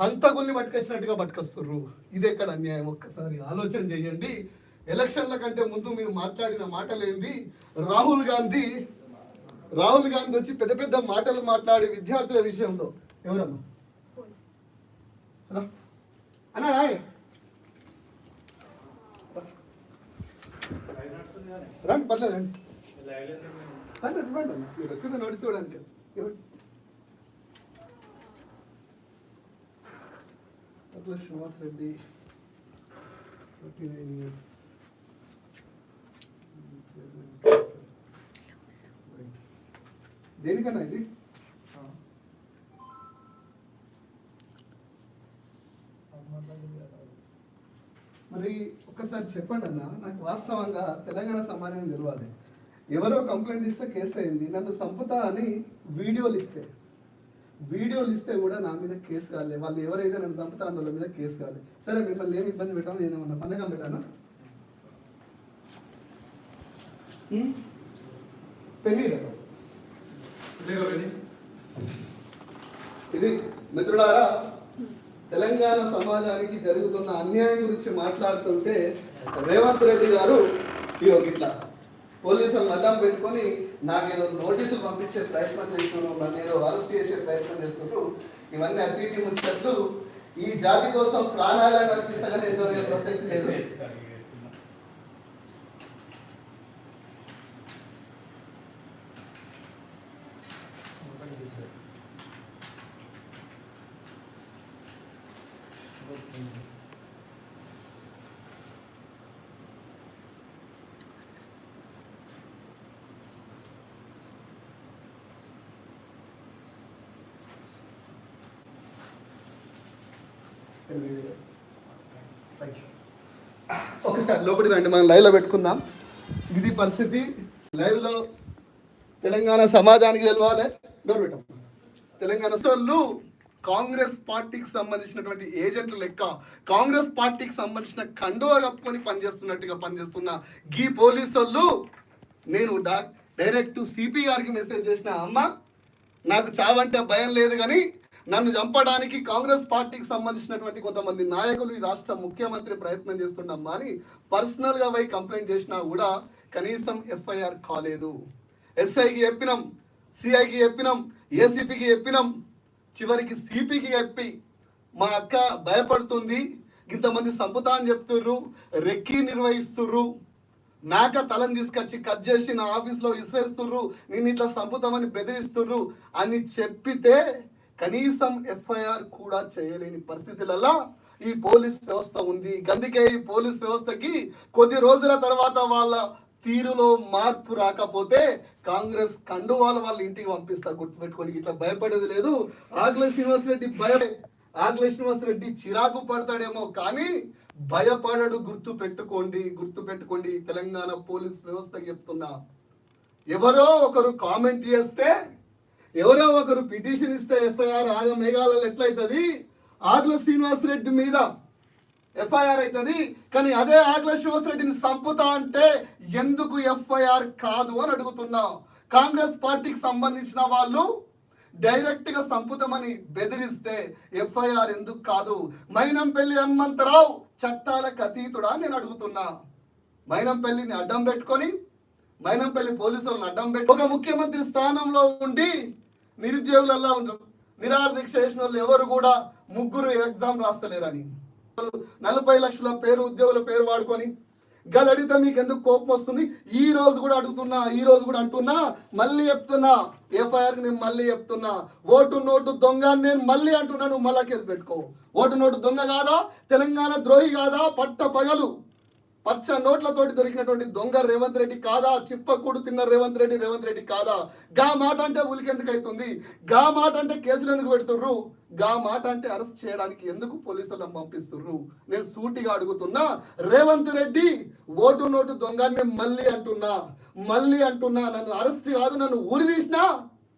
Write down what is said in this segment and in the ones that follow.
హంతకుల్ని పట్టుకొచ్చినట్టుగా పట్టుకొస్తుర్రు. ఇది ఎక్కడ అన్యాయం? ఒక్కసారి ఆలోచన చేయండి. ఎలక్షన్ల కంటే ముందు మీరు మాట్లాడిన మాటలేంది రాహుల్ గాంధీ రాహుల్ గాంధీ వచ్చి పెద్ద పెద్ద మాటలు మాట్లాడి విద్యార్థుల విషయంలో. ఎవరమ్మా? రా. అన్నా రాయ్. రండి పర్లేదు రండి. రండి ఇవ్వండి అన్న మీరు వచ్చింది నోటీస్ చూడండి ఇవ్వండి Srinivas Reddy forty nine years దేనికన్నా ఇది మరి ఒక్కసారి చెప్పండి అన్న నాకు వాస్తవంగా తెలంగాణ సమాజం తెలియాలి ఎవరో కంప్లైంట్ ఇస్తే కేసు అయింది నన్ను సంపుతా అని వీడియోలు ఇస్తే. వీడియోలు ఇస్తే కూడా నా మీద కేసు కాలే వాళ్ళు ఎవరైతే నన్ను చంపుతా వాళ్ళ మీద కేసు కాలే సరే మిమ్మల్ని ఏమి ఇబ్బంది పెట్టాను నేను ఏమన్నా సంతకం పెట్టానా? పెళ్ళి ఇది మిత్రులారా తెలంగాణ సమాజానికి జరుగుతున్న అన్యాయం గురించి మాట్లాడుతుంటే రేవంత్ రెడ్డి గారు ఇట్లా పోలీసులను అడ్డం పెట్టుకొని నాకేదో నోటీసులు పంపించే ప్రయత్నం చేస్తున్నారు నన్ను ఏదో అరెస్ట్ చేసే ప్రయత్నం చేస్తున్నారు. ఇవన్నీ అటు ఇటు ముచ్చట్లు. ఈ జాతి కోసం ప్రాణాలను అర్పిస్తాగానే ఎదురయ్యే ప్రసక్తి లేదు. ఓకే సార్ ఒకసారి లోపలికి రండి మనం లైవ్లో పెట్టుకుందాం. ఇది పరిస్థితి. లైవ్లో తెలంగాణ సమాజానికి తెలవాలి. డోర్ పెట్టాం తెలంగాణ సోళ్ళు కాంగ్రెస్ పార్టీకి సంబంధించినటువంటి ఏజెంట్లు లెక్క కాంగ్రెస్ పార్టీకి సంబంధించిన కండువ కప్పుకొని పనిచేస్తున్నట్టుగా పనిచేస్తున్న గీ పోలీసు వాళ్ళు నేను డైరెక్ట్ సిపి గారికి మెసేజ్ చేసిన అమ్మ నాకు చావంటే భయం లేదు కానీ నన్ను చంపడానికి కాంగ్రెస్ పార్టీకి సంబంధించినటువంటి కొంతమంది నాయకులు ఈ రాష్ట్ర ముఖ్యమంత్రి ప్రయత్నం చేస్తుండమ్మా అని పర్సనల్గా పోయి కంప్లైంట్ చేసినా కూడా కనీసం ఎఫ్ఐఆర్ కాలేదు. ఎస్ఐకి చెప్పినాం సిఐకి చెప్పినాం ఏసీపీకి చెప్పినాం చివరికి సిపికి చెప్పి మా అక్క భయపడుతుంది ఇంతమంది సంపుతా అని చెప్తుర్రు రెక్కి నిర్వహిస్తుర్రు మేక తలను తీసుకొచ్చి కట్ చేసి నా ఆఫీస్లో విసిరేస్తుర్రు నేను ఇట్లా సంపుతామని బెదిరిస్తుర్రు అని చెప్పితే కనీసం ఎఫ్ఐఆర్ కూడా చేయలేని పరిస్థితులలో ఈ పోలీస్ వ్యవస్థ ఉంది. అందుకే ఈ పోలీస్ వ్యవస్థకి కొద్ది రోజుల తర్వాత వాళ్ళ తీరులో మార్పు రాకపోతే కాంగ్రెస్ కండువాళ్ళ వాళ్ళ ఇంటికి పంపిస్తా గుర్తుపెట్టుకోండి. ఇట్లా భయపడేది లేదు. ఆకుల శ్రీనివాస్ రెడ్డి భయ. ఆకుల శ్రీనివాస్ రెడ్డి చిరాకు పడతాడేమో కానీ భయపడడు గుర్తు పెట్టుకోండి గుర్తు పెట్టుకోండి తెలంగాణ పోలీస్ వ్యవస్థ చెప్తున్నా. ఎవరో ఒకరు కామెంట్ చేస్తే ఎవరో ఒకరు పిటిషన్ ఇస్తే ఎఫ్ఐఆర్ ఆగ మేఘాలలో ఎట్లయితుంది? ఆగ్ల శ్రీనివాస్ రెడ్డి మీద ఎఫ్ఐఆర్ అవుతుంది కానీ అదే ఆగ్ల శ్రీనివాస్ రెడ్డిని సంపుతా అంటే ఎందుకు ఎఫ్ఐఆర్ కాదు అని అడుగుతున్నాం. కాంగ్రెస్ పార్టీకి సంబంధించిన వాళ్ళు డైరెక్ట్గా సంపుతమని సంపుతామని బెదిరిస్తే ఎఫ్ఐఆర్ ఎందుకు కాదు? మైనంపల్లి హనుమంతరావు చట్టాలకు అతీతుడా నేను అడుగుతున్నా. మైనంపల్లిని అడ్డం పెట్టుకొని మైనంపల్లి పోలీసులను అడ్డం పెట్టి ఒక ముఖ్యమంత్రి స్థానంలో ఉండి నిరుద్యోగులలో ఉంటారు నిరాహార దీక్ష చేసిన వాళ్ళు ఎవరు కూడా ముగ్గురు ఎగ్జామ్ రాస్తలేరని. నలభై లక్షల పేరు ఉద్యోగుల పేరు వాడుకొని గది అడిగితే మీకు ఎందుకు కోపం వస్తుంది? ఈ రోజు కూడా అడుగుతున్నా ఈ రోజు కూడా అంటున్నా మళ్ళీ చెప్తున్నా. ఎఫ్ఐఆర్ నేను మళ్ళీ చెప్తున్నా. ఓటు నోటు దొంగ నేను మళ్ళీ అంటున్నాను మళ్ళా కేసు పెట్టుకో. ఓటు నోటు దొంగ కాదా? తెలంగాణ ద్రోహి కాదా? పట్ట పగలు. పచ్చ నోట్లతోటి దొరికినటువంటి దొంగ రేవంత్ రెడ్డి కాదా? చిప్పకూడు తిన్న రేవంత్ రెడ్డి రేవంత్ రెడ్డి కాదా? గా మాట అంటే ఉలికెందుకు అవుతుంది గా మాట అంటే కేసులు ఎందుకు పెడుతుర్రు? గా మాట అంటే అరెస్ట్ చేయడానికి ఎందుకు పోలీసులను పంపిస్తుర్రు? నేను సూటిగా అడుగుతున్నా రేవంత్ రెడ్డి ఓటు నోటు దొంగని మళ్ళీ అంటున్నా మళ్ళీ అంటున్నా నన్ను అరెస్ట్ కాదు నన్ను ఊరి తీసినా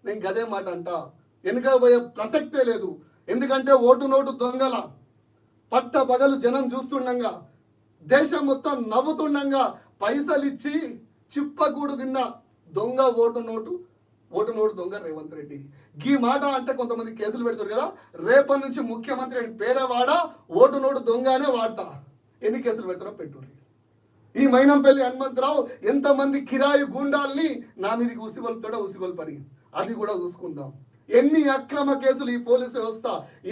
నేను గదే మాట అంటా. వెనుక పోయే ప్రసక్తే లేదు. ఎందుకంటే ఓటు నోటు దొంగల పట్ట పగలు జనం చూస్తుండగా దేశం మొత్తం నవ్వుతుండగా పైసలు ఇచ్చి చిప్పకూడు తిన్న దొంగ ఓటు నోటు ఓటు నోటు దొంగ రేవంత్ రెడ్డి. ఈ మాట అంటే కొంతమంది కేసులు పెడతారు కదా రేపటి నుంచి ముఖ్యమంత్రి అని పేదవాడ ఓటు నోటు దొంగనే వాడతా. ఎన్ని కేసులు పెడతారో పెట్టుర్రి ఈ మైనంపల్లి హనుమంతరావు ఎంతమంది కిరాయి గూండాల్ని నా మీదకి ఉసిగొలుతాడో ఉసిగొల్పని అది కూడా చూసుకుందాం. ఎన్ని అక్రమ కేసులు ఈ పోలీసు వ్యవస్థ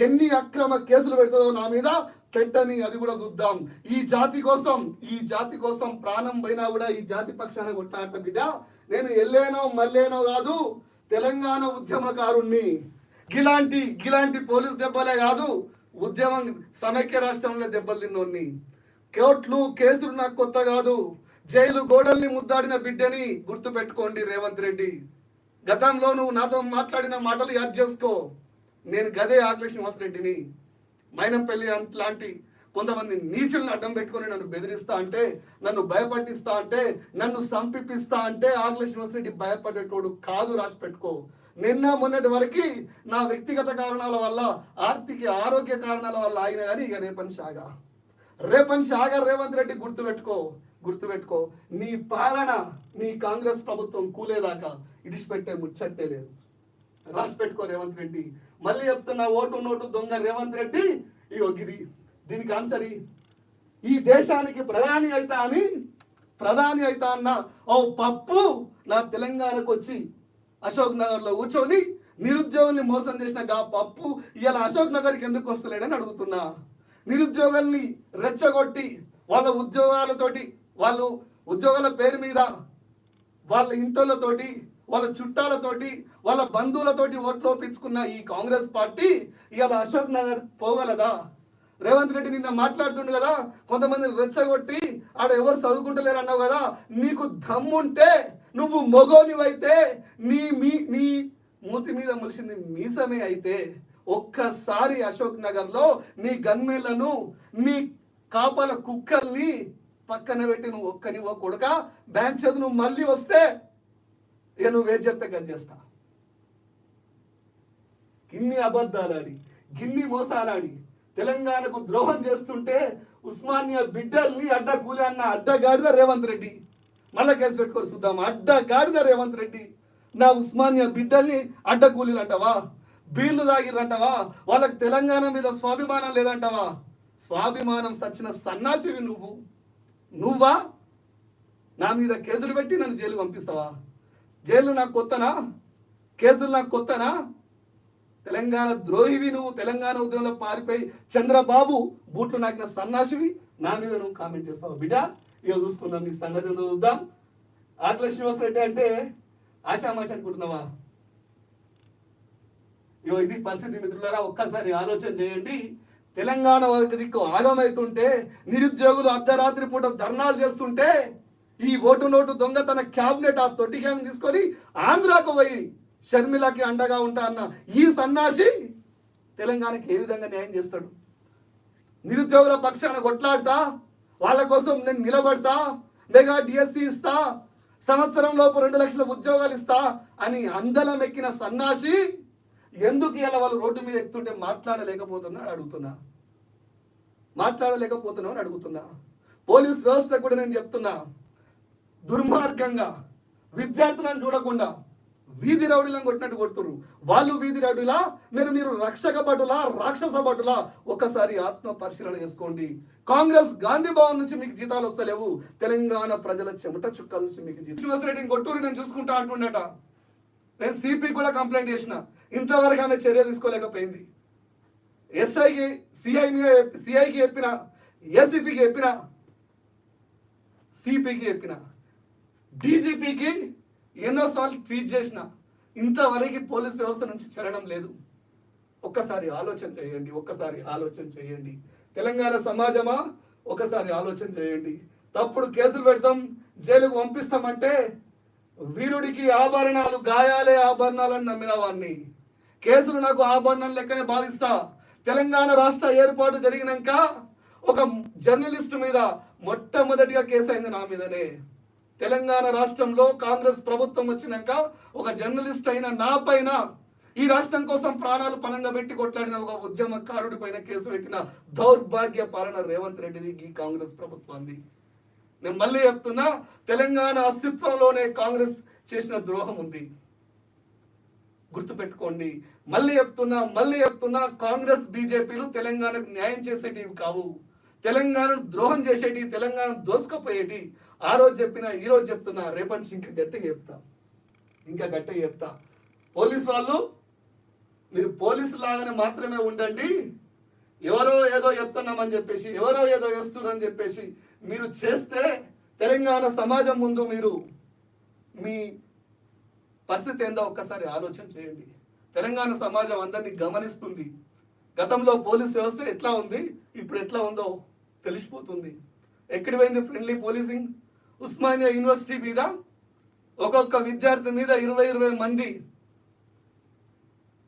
ఎన్ని అక్రమ కేసులు పెడుతుందో నా మీద పెట్టని అది కూడా చూద్దాం. ఈ జాతి కోసం ఈ జాతి కోసం ప్రాణం పోయినా కూడా ఈ జాతి పక్షాన కొట్టాడత బిడ్డ. నేను ఎల్లేనో మల్లేనో కాదు తెలంగాణ ఉద్యమకారుణ్ణి. గిలాంటి గిలాంటి పోలీస్ దెబ్బలే కాదు ఉద్యమం సమైక్య రాష్ట్రంలో దెబ్బలు తిన్నోన్ని. కోట్లు కేసులు నాకు కొత్త కాదు. జైలు గోడల్ని ముద్దాడిన బిడ్డని గుర్తు పెట్టుకోండి రేవంత్ రెడ్డి. గతంలో నువ్వు నాతో మాట్లాడిన మాటలు యాద్ చేసుకో. నేను గదే ఆకృష్ణ రెడ్డిని. మైనంపల్లి లాంటి కొంతమంది నీచులను అడ్డం పెట్టుకొని నన్ను బెదిరిస్తా అంటే నన్ను భయపట్టిస్తా అంటే నన్ను సంపిపిస్తా అంటే ఆంగ్ల యూనివర్సిటీ భయపడేటోడు కాదు రాసి పెట్టుకో. నిన్న మొన్నటి వరకు నా వ్యక్తిగత కారణాల వల్ల ఆర్థిక ఆరోగ్య కారణాల వల్ల ఆగిన కానీ ఇక రేపని సాగా. రేపని సాగా రేవంత్ రెడ్డి గుర్తుపెట్టుకో గుర్తుపెట్టుకో నీ పాలన నీ కాంగ్రెస్ ప్రభుత్వం కూలేదాకా ఇడిచిపెట్టే ముచ్చట్టే లేదు. రాసి పెట్టుకో రేవంత్ రెడ్డి. మళ్ళీ చెప్తున్నా ఓటు నోటు దొంగ రేవంత్ రెడ్డి ఇగో ఇది దీనికి ఆన్సర్ ఈ. దేశానికి ప్రధాని అయితా అని ప్రధాని అయితా అన్న ఓ పప్పు నా తెలంగాణకు వచ్చి అశోక్ నగర్లో కూర్చొని నిరుద్యోగుల్ని మోసం చేసిన గా పప్పు ఇలా అశోక్ నగర్కి ఎందుకు వస్తలేడని అడుగుతున్నా. నిరుద్యోగుల్ని రెచ్చగొట్టి వాళ్ళ ఉద్యోగాలతోటి వాళ్ళు ఉద్యోగాల పేరు మీద వాళ్ళ ఇంటోళ్ళతోటి వాళ్ళ చుట్టాలతోటి వాళ్ళ బంధువులతోటి ఓట్లు ఒప్పించుకున్న ఈ కాంగ్రెస్ పార్టీ ఇవాళ అశోక్ నగర్ పోగలదా? రేవంత్ రెడ్డి నిన్న మాట్లాడుతుండు కదా కొంతమంది రెచ్చగొట్టి ఆడ ఎవరు చదువుకుంటలేరు అన్నావు కదా నీకు దమ్ముంటే నువ్వు మొగోనివైతే నీ మీ నీ మూతి మీద ములిసింది మీసమే అయితే ఒక్కసారి అశోక్ నగర్లో నీ గన్మేళ్ళను నీ కాపల కుక్కల్ని పక్కన పెట్టి నువ్వు ఒక్కని కొడుక బ్యాంక్ చదువు నువ్వు మళ్ళీ వస్తే ఇక నువ్వు వేచి చెప్తే గది చేస్తా. గిన్ని అబద్ధాలాడి గిన్ని మోసాలాడి తెలంగాణకు ద్రోహం చేస్తుంటే ఉస్మానియా బిడ్డల్ని అడ్డ కూలి అన్న అడ్డగాడిద రేవంత్ రెడ్డి. మళ్ళా కేసు పెట్టుకొని చూద్దాం. అడ్డగాడిద రేవంత్ రెడ్డి. నా ఉస్మానియా బిడ్డల్ని అడ్డ కూలీలు అంటావా బీర్లు తాగిర్రంటావా వాళ్ళకి తెలంగాణ మీద స్వాభిమానం లేదంటావా? స్వాభిమానం సచ్చిన సన్నాసివి నువ్వు. నువ్వా? నా మీద కేసులు పెట్టి నన్ను జైలు పంపిస్తావా? జైలు నాకు కొత్తనా? కేసులు నాకు కొత్తనా? తెలంగాణ ద్రోహివి నువ్వు తెలంగాణ ఉద్యమంలో పారిపోయి చంద్రబాబు బూట్లు నాకిన సన్నాసివి నా మీద నువ్వు కామెంట్ చేస్తావు బిడ్డ? ఇక చూసుకుందాం నీ సంగతి చూద్దాం. ఆకుల శ్రీనివాస్ రెడ్డి అంటే ఆశామాష అనుకుంటున్నావా? ఇగో ఇది పరిస్థితి మిత్రులారా ఒక్కసారి ఆలోచన చేయండి. తెలంగాణ వరకు దిక్కు ఆగమవుతుంటే నిరుద్యోగులు అర్ధరాత్రి పూట ధర్నాలు చేస్తుంటే ఈ ఓటు నోటు దొంగ తన క్యాబినెట్ ఆ తొట్టి క్యాన్ తీసుకొని ఆంధ్రాకు పోయి షర్మిలకి అండగా ఉంటా అన్న ఈ సన్నాసి తెలంగాణకి ఏ విధంగా న్యాయం చేస్తాడు? నిరుద్యోగుల పక్షాన కొట్లాడతా వాళ్ళ కోసం నేను నిలబడతా మెగా డిఎస్సి ఇస్తా సంవత్సరం లోపు రెండు లక్షల ఉద్యోగాలు ఇస్తా అని అందలం ఎక్కిన సన్నాసి ఎందుకు ఇలా వాళ్ళు రోడ్డు మీద ఎక్కుతుంటే మాట్లాడలేకపోతున్నా అని అడుగుతున్నా? మాట్లాడలేకపోతున్నావు అని అడుగుతున్నా. పోలీస్ వ్యవస్థ కూడా నేను చెప్తున్నా. దుర్మార్గంగా విద్యార్థులను చూడకుండా వీధి రౌడీలను కొట్టినట్టు కొడుతురు వాళ్ళు వీధి రౌడీలా? మీరు మీరు రక్షక భటులా రాక్షస భటులా? ఒకసారి ఆత్మ పరిశీలన చేసుకోండి. కాంగ్రెస్ గాంధీ భవన్ నుంచి మీకు జీతాలు వస్తలేవు. తెలంగాణ ప్రజల చెమట చుక్కల నుంచి మీకు శ్రీనివాస శ్రీనివాసరెడ్డిని కొట్టూరు నేను చూసుకుంటా అంటుండట. నేను సిపి కూడా కంప్లైంట్ చేసిన. ఇంతవరకు ఆమె చర్య తీసుకోలేకపోయింది. ఎస్ఐకి సిఐ మీద సిఐకి చెప్పిన ఏసీపీకి చెప్పిన సిపికి చెప్పిన. డీజీపీకి ఎన్నోసార్లు ట్వీట్ చేసిన ఇంతవరకు పోలీస్ వ్యవస్థ నుంచి చలనం లేదు. ఒక్కసారి ఆలోచన చేయండి ఒక్కసారి ఆలోచన చేయండి. తెలంగాణ సమాజమా? ఒకసారి ఆలోచన చేయండి. తప్పుడు కేసులు పెడతాం జైలుకు పంపిస్తామంటే వీరుడికి ఆభరణాలు గాయాలే ఆభరణాలని నమ్మిన వాడిని కేసులు నాకు ఆభరణం లెక్కనే భావిస్తా. తెలంగాణ రాష్ట్ర ఏర్పాటు జరిగినాక ఒక జర్నలిస్ట్ మీద మొట్టమొదటిగా కేసు అయింది నా మీదనే. తెలంగాణ రాష్ట్రంలో కాంగ్రెస్ ప్రభుత్వం వచ్చినాక ఒక జర్నలిస్ట్ అయిన నా పైన ఈ రాష్ట్రం కోసం ప్రాణాలు పణంగా పెట్టి కొట్లాడిన ఒక ఉద్యమకారుడి పైన కేసు పెట్టిన దౌర్భాగ్య పాలన రేవంత్ రెడ్డిది ఈ కాంగ్రెస్ ప్రభుత్వాన్ని నేను మళ్ళీ చెప్తున్నా తెలంగాణ అస్తిత్వంలోనే కాంగ్రెస్ చేసిన ద్రోహం ఉంది. గుర్తుపెట్టుకోండి. మళ్ళీ చెప్తున్నా మళ్ళీ చెప్తున్నా కాంగ్రెస్ బీజేపీలు తెలంగాణకు న్యాయం చేసేటివి కావు. తెలంగాణను ద్రోహం చేసేటి తెలంగాణ దోసుకపోయేటి ఆ రోజు చెప్పిన ఈ రోజు చెప్తున్నా రేపటి ఇంకా గట్టిగా చెప్తా. ఇంకా గట్టిగా చెప్తా. పోలీస్ వాళ్ళు మీరు పోలీసు లాగానే మాత్రమే ఉండండి. ఎవరో ఏదో చెప్తున్నామని చెప్పేసి ఎవరో ఏదో చేస్తున్నారని చెప్పేసి మీరు చేస్తే తెలంగాణ సమాజం ముందు మీరు మీ పరిస్థితి ఏందో ఒక్కసారి ఆలోచన చేయండి. తెలంగాణ సమాజం అందరినీ గమనిస్తుంది. గతంలో పోలీస్ వ్యవస్థ ఎట్లా ఉంది ఇప్పుడు ఎట్లా ఉందో తెలిసిపోతుంది. ఎక్కడి పోయింది ఫ్రెండ్లీ పోలీసింగ్ ఉస్మానియా యూనివర్సిటీ మీద ఒక్కొక్క విద్యార్థి మీద ఇరవై ఇరవై మంది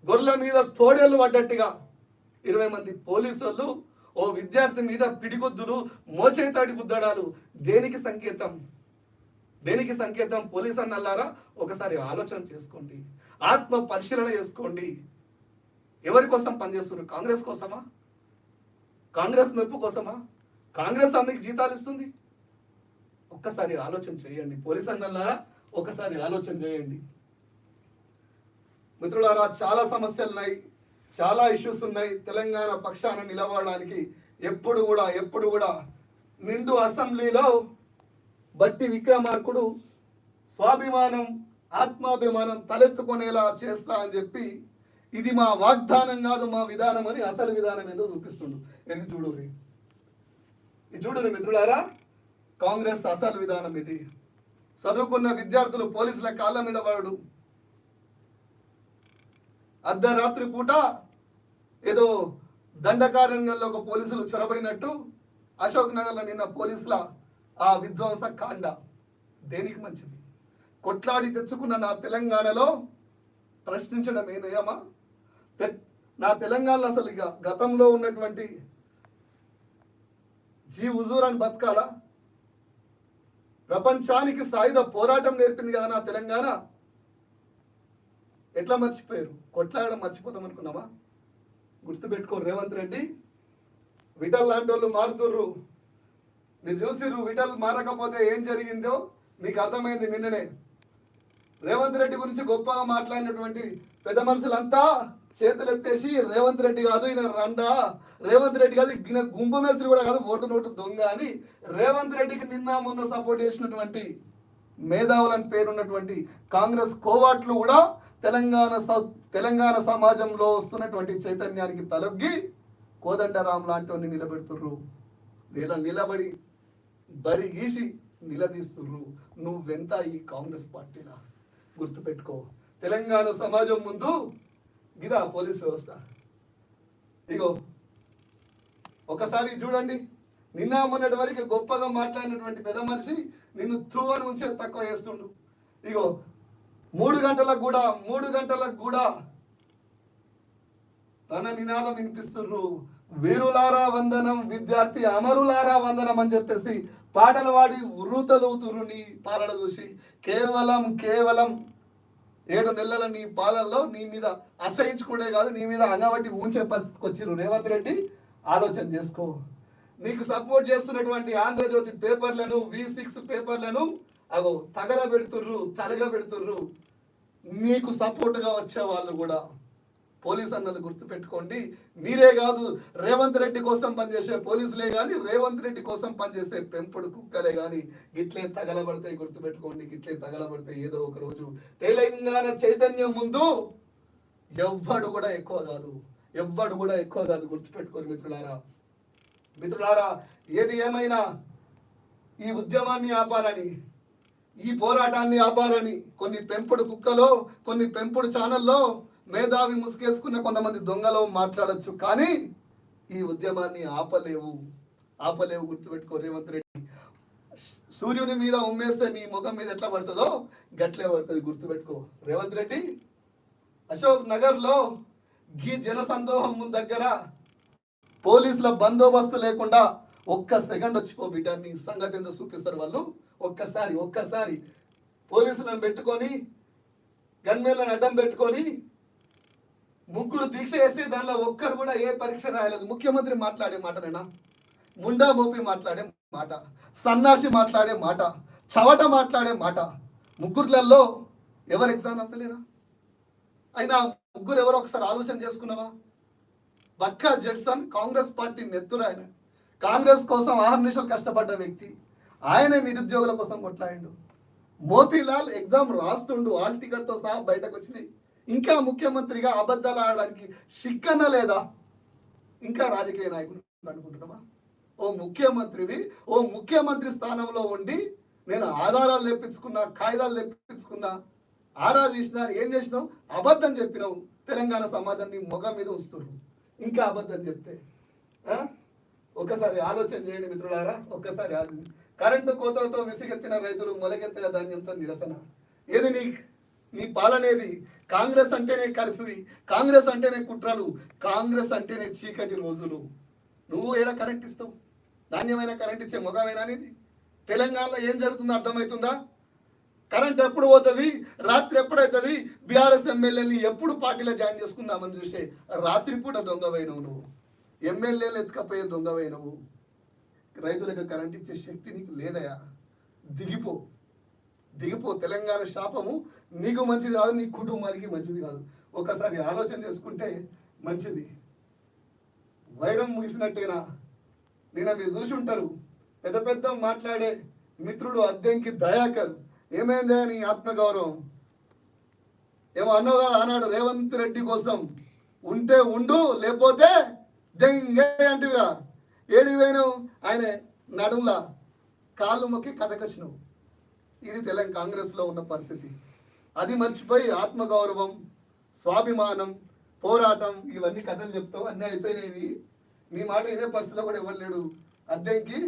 గొర్రెల మీద తోడేళ్ళు పడ్డట్టుగా ఇరవై మంది పోలీసు వాళ్ళు ఓ విద్యార్థి మీద పిడిగుద్దులు మోచేతాటి గుద్దడాలు. దేనికి సంకేతం? దేనికి సంకేతం? పోలీస్ అన్నల్లారా ఒకసారి ఆలోచన చేసుకోండి. ఆత్మ పరిశీలన చేసుకోండి. ఎవరి కోసం పనిచేస్తున్నారు? కాంగ్రెస్ కోసమా? కాంగ్రెస్ మెప్పు కోసమా? కాంగ్రెస్ అందరికి జీతాలు ఇస్తుంది. ఒక్కసారి ఆలోచన చేయండి. పోలీస్ అన్నల్లారా ఒకసారి ఆలోచన చేయండి. మిత్రులారా చాలా సమస్యలు ఉన్నాయి చాలా ఇష్యూస్ ఉన్నాయి. తెలంగాణ పక్షాన నిలబడడానికి ఎప్పుడు కూడా ఎప్పుడు కూడా నిండు అసెంబ్లీలో బట్టి విక్రమార్కుడు స్వాభిమానం ఆత్మాభిమానం తలెత్తుకునేలా చేస్తా అని చెప్పి ఇది మా వాగ్దానం కాదు మా విధానం అని అసలు విధానం ఏదో చూపిస్తుండు. ఎందుకు చూడు చూడు మిత్రులారా కాంగ్రెస్ అసలు విధానం ఇది. చదువుకున్న విద్యార్థులు పోలీసుల కాళ్ళ మీద పడడు. అర్ధరాత్రి పూట ఏదో దండకారణ్యంలో ఒక పోలీసులు చొరబడినట్టు అశోక్ నగర్లో నిన్న పోలీసుల ఆ విధ్వంస కాండ. దేనికి మంచిది? కొట్లాడి తెచ్చుకున్న నా తెలంగాణలో ప్రశ్నించడం ఏ నయమా తె- నా తెలంగాణలో అసలు ఇక గతంలో ఉన్నటువంటి జీ హుజూర్ అని బతకాలా. ప్రపంచానికి సాయుధ పోరాటం నేర్పింది కదా నా తెలంగాణ. ఎట్లా మర్చిపోయారు? కొట్లాడడం మర్చిపోతాం అనుకున్నామా? గుర్తుపెట్టుకో రేవంత్ రెడ్డి. విటల్ లాంటి వాళ్ళు మారుతుర్రు. మీరు చూసిర్రు విటల్ మారకపోతే ఏం జరిగిందో? మీకు అర్థమైంది నిన్ననే. రేవంత్ రెడ్డి గురించి గొప్పగా మాట్లాడినటువంటి పెద్ద మనుషులంతా చేతులు ఎత్తేసి రేవంత్ రెడ్డి కాదు ఈయన రండా. రేవంత్ రెడ్డి కాదు ఈయన గుంపు మేస్త్రి కూడా కాదు ఓటు నోటు దొంగ అని రేవంత్ రెడ్డికి నిన్న మొన్న సపోర్ట్ చేసినటువంటి మేధావులని పేరున్నటువంటి కాంగ్రెస్ కోవాట్లు కూడా తెలంగాణ స- తెలంగాణ సమాజంలో వస్తున్నటువంటి చైతన్యానికి తలొగ్గి కోదండరాం లాంటి వాడిని నిలబెడుతుర్రు. ఇలా నిలబడి బరి గీసి నిలదీస్తుర్రు. నువ్వెంత ఈ కాంగ్రెస్ పార్టీలా గుర్తుపెట్టుకో. తెలంగాణ సమాజం ముందు ఇదా పోలీస్ వ్యవస్థ. ఇగో ఒకసారి చూడండి. నిన్న మొన్నటి వరకు గొప్పగా మాట్లాడినటువంటి పెద్ద మనిషి నిన్ను త్రూ అని ఉంచే తక్కువ చేస్తుండు. ఇగో మూడు గంటలకు కూడా మూడు గంటలకు కూడా రణ నినాదం వినిపిస్తుర్రు వీరులారా వందనం విద్యార్థి అమరులారా వందనం అని చెప్పేసి పాటలు పాడి ఉర్రూతలవుతుర్రు నీ పాలన చూసి. కేవలం కేవలం ఏడు నెలల నీ పాలనలో నీ మీద అసహించుకునే కాదు నీ మీద అంగబట్టి ఉంచే పరిస్థితికి వచ్చిర్రు రేవంత్ రెడ్డి. ఆలోచన చేసుకో. నీకు సపోర్ట్ చేస్తున్నటువంటి ఆంధ్రజ్యోతి పేపర్లను వి సిక్స్ పేపర్లను అగో తగల పెడుతుర్రు తరగ పెడుతుర్రు నీకు సపోర్ట్గా వచ్చే వాళ్ళు కూడా పోలీస్ అన్నలు గుర్తుపెట్టుకోండి. మీరే కాదు రేవంత్ రెడ్డి కోసం పనిచేసే పోలీసులే కానీ రేవంత్ రెడ్డి కోసం పనిచేసే పెంపుడు కుక్కలే కానీ గిట్లే తగలబడతాయి గుర్తుపెట్టుకోండి గిట్లే తగలబడతాయి. ఏదో ఒక రోజు తెలంగాణ చైతన్యం ముందు ఎవ్వడు కూడా ఎక్కువ కాదు. ఎవ్వడు కూడా ఎక్కువ కాదు గుర్తుపెట్టుకోండి మిత్రులారా. మిత్రులారా ఏది ఏమైనా ఈ ఉద్యమాన్ని ఆపాలని ఈ పోరాటాన్ని ఆపాలని కొన్ని పెంపుడు కుక్కలో కొన్ని పెంపుడు ఛానల్లో మేధావి ముసుగేసుకున్న కొంతమంది దొంగలో మాట్లాడచ్చు కానీ ఈ ఉద్యమాన్ని ఆపలేవు. ఆపలేవు గుర్తుపెట్టుకో రేవంత్ రెడ్డి. సూర్యుని మీద ఉమ్మేస్తే నీ ముఖం మీద ఎట్లా పడుతుందో గట్లే పడుతుంది గుర్తుపెట్టుకో. రేవంత్ రెడ్డి అశోక్ నగర్లో గీ జన సందోహం దగ్గర పోలీసుల బందోబస్తు లేకుండా ఒక్క సెకండ్ వచ్చిపో బిడ్డ నీ సంగతి ఏందో చూపిస్తారు వాళ్ళు. ఒక్కసారి ఒక్కసారి పోలీసులను పెట్టుకొని గన్మేలను అడ్డం పెట్టుకొని ముగ్గురు దీక్ష చేస్తే దానిలో ఒక్కరు కూడా ఏ పరీక్ష రాయలేదు. ముఖ్యమంత్రి మాట్లాడే మాటనేనా ముండా మోపి మాట్లాడే మాట సన్నాసి మాట్లాడే మాట చవట మాట్లాడే మాట. ముగ్గురులలో ఎవరు ఎగ్జామ్ రాస్తలేరా? అయినా ముగ్గురు ఎవరో ఒకసారి ఆలోచన చేసుకున్నావా? బక్కా జెడ్సన్ కాంగ్రెస్ పార్టీ నెత్తురు ఆయన. కాంగ్రెస్ కోసం ఆహర్నిషలు కష్టపడ్డ వ్యక్తి. ఆయనే నిరుద్యోగుల కోసం కొట్లాడు మోతీలాల్ ఎగ్జామ్ రాస్తుండు. ఆల్ టికెట్తో సహా బయటకు వచ్చినాయి. ఇంకా ముఖ్యమంత్రిగా అబద్ధాలు ఆడడానికి శిక్కన లేదా? ఇంకా రాజకీయ నాయకుడు అనుకుంటున్నామా ఓ ముఖ్యమంత్రివి ఓ ముఖ్యమంత్రి స్థానంలో ఉండి నేను ఆధారాలు తెప్పించుకున్నా కాగితాలు తెప్పించుకున్నా ఆరా తీసినా ఏం చేసినావు? అబద్ధం చెప్పినావు. తెలంగాణ సమాజాన్ని మొగ మీద ఉంచుతున్నారు ఇంకా అబద్ధం చెప్తే ఒకసారి ఆలోచన చేయండి మిత్రులారా ఒక్కసారి ఆలోచన. కరెంటు కోతలతో విసిగెత్తిన రైతులు మొలకెత్తిన ధాన్యంతో నిరసన. ఏది నీకు? నీ పాలనేది కాంగ్రెస్ అంటేనే కర్ఫ్యూ కాంగ్రెస్ అంటేనే కుట్రలు కాంగ్రెస్ అంటేనే చీకటి రోజులు. నువ్వు ఏడా కరెంట్ ఇస్తావు? నాణ్యమైన కరెంట్ ఇచ్చే ముఖమేనా అనేది తెలంగాణలో ఏం జరుగుతుందో అర్థమవుతుందా? కరెంట్ ఎప్పుడు పోతుంది? రాత్రి ఎప్పుడవుతుంది బీఆర్ఎస్ ఎమ్మెల్యేని ఎప్పుడు పార్టీలో జాయిన్ చేసుకుందామని చూసే రాత్రిపూట దొంగవైనవు నువ్వు. ఎమ్మెల్యేలు ఎత్తుకపోయే దొంగవైనవు. రైతులకు కరెంట్ ఇచ్చే శక్తి నీకు లేదయా? దిగిపో. దిగిపో తెలంగాణ శాపము నీకు మంచిది కాదు నీ కుటుంబానికి మంచిది కాదు. ఒకసారి ఆలోచన చేసుకుంటే మంచిది. వైరం ముగిసినట్టేనా? నిన్న మీరు చూసి ఉంటారు. పెద్ద పెద్ద మాట్లాడే మిత్రుడు అద్దెంకి దయాకర్. ఏమైందా నీ ఆత్మగౌరవం? ఏమో అన్నగా అన్నాడు రేవంత్ రెడ్డి కోసం. ఉంటే ఉండు లేకపోతే దెంగే అంటివిగా ఏడికి ఆయన నడుములా కాళ్ళు మొక్కి కథకొచ్చినావు. ఇది తెలంగాణ కాంగ్రెస్లో ఉన్న పరిస్థితి. అది మర్చిపోయి ఆత్మగౌరవం స్వాభిమానం పోరాటం ఇవన్నీ కథలు చెప్తావు అన్నీ అయిపోయినాయి. నీ మాట ఇదే పరిస్థితిలో కూడా ఇవ్వలేడు అద్దెంకి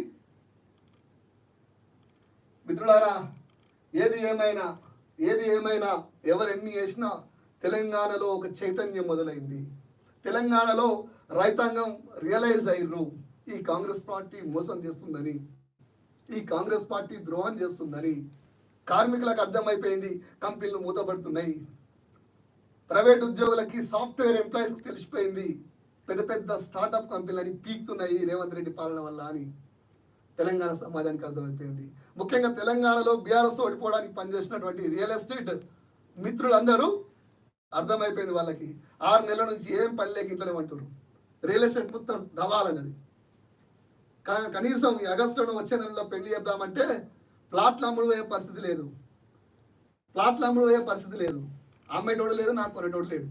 మిత్రులారా ఏది ఏమైనా ఏది ఏమైనా ఎవరెన్ని చేసినా తెలంగాణలో ఒక చైతన్యం మొదలైంది. తెలంగాణలో రైతాంగం రియలైజ్ అయ్యారు ఈ కాంగ్రెస్ పార్టీ మోసం చేస్తుందని ఈ కాంగ్రెస్ పార్టీ ద్రోహం చేస్తుందని కార్మికులకు అర్థమైపోయింది కంపెనీలు మూతపడుతున్నాయి. ప్రైవేట్ ఉద్యోగులకి సాఫ్ట్వేర్ ఎంప్లాయీస్కి తెలిసిపోయింది పెద్ద పెద్ద స్టార్టప్ కంపెనీలని పీక్తున్నాయి రేవంత్ రెడ్డి పాలన వల్ల అని తెలంగాణ సమాజానికి అర్థమైపోయింది. ముఖ్యంగా తెలంగాణలో బీఆర్ఎస్ ఓడిపోవడానికి పనిచేసినటువంటి రియల్ ఎస్టేట్ మిత్రులందరూ అర్థమైపోయింది వాళ్ళకి. ఆరు నెలల నుంచి ఏం పని లేక ఇంట్లోనే అంటారు రియల్ ఎస్టేట్ మొత్తం డవాలన్నది కా- కనీసం ఈ ఆగస్టులో వచ్చే నెలలో పెళ్ళి చేద్దామంటే ప్లాట్లు అమ్ముడు పోయే పరిస్థితి లేదు. ప్లాట్లు అమ్ముడు పోయే పరిస్థితి లేదు. అమ్మేటోడు లేదు నాకు కొనేటోడు లేడు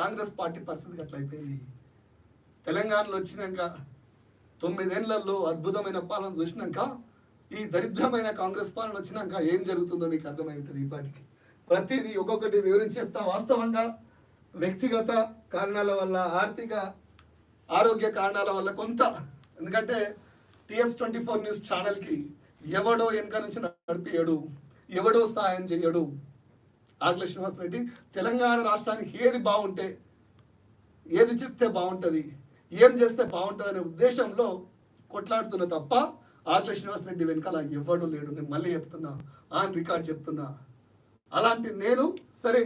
కాంగ్రెస్ పార్టీ పరిస్థితికి అట్లా అయిపోయింది. తెలంగాణలో వచ్చినాక తొమ్మిదేళ్ళలో అద్భుతమైన పాలన చూసినాక ఈ దరిద్రమైన కాంగ్రెస్ పాలన వచ్చినాక ఏం జరుగుతుందో మీకు అర్థమై ఉంటుంది ఇప్పటికి ప్రతిదీ ఒక్కొక్కటి వివరించి చెప్తా. వాస్తవంగా వ్యక్తిగత కారణాల వల్ల ఆర్థిక ఆరోగ్య కారణాల వల్ల కొంత. ఎందుకంటే టిఎస్ ట్వంటీ ఫోర్ న్యూస్ ఛానల్కి ఎవడో వెనక నుంచి నడిపియడు ఎవడో సహాయం చేయడు. ఆకుల శ్రీనివాస్ రెడ్డి తెలంగాణ రాష్ట్రానికి ఏది బాగుంటే ఏది చెప్తే బాగుంటుంది ఏం చేస్తే బాగుంటుంది అనే ఉద్దేశంలో కొట్లాడుతున్న తప్ప ఆకుల శ్రీనివాస్ రెడ్డి వెనకాల ఎవ్వడు లేడు. నేను మళ్ళీ చెప్తున్నా ఆన్ రికార్డ్ చెప్తున్నా. అలాంటి నేను సరే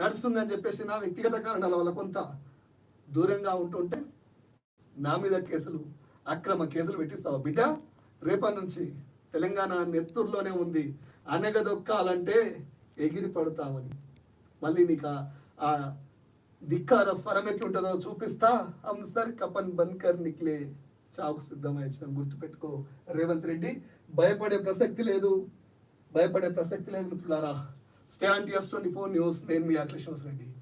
నడుస్తుందని చెప్పేసి నా వ్యక్తిగత కారణాల వల్ల కొంత దూరంగా ఉంటుంటే నా మీద కేసులు అక్రమ కేసులు పెట్టిస్తావా బిడ్డ? రేపటి నుంచి తెలంగాణ నెత్తూరులోనే ఉంది. అనగదొక్కాలంటే ఎగిరి పడతామని. మళ్ళీ నీకు ఆ- ధిక్కార స్వరం ఎట్లుంటుందో చూపిస్తా. అంసర్ కపన్ బన్కర్ నిక్లే చావుకు సిద్ధమైన గుర్తుపెట్టుకో. రేవంత్ రెడ్డి భయపడే ప్రసక్తి లేదు. భయపడే ప్రసక్తి లేదు మిత్రులారా. Stay on TS twenty four news నేను మీ అఖిలేష్ రెడ్డి.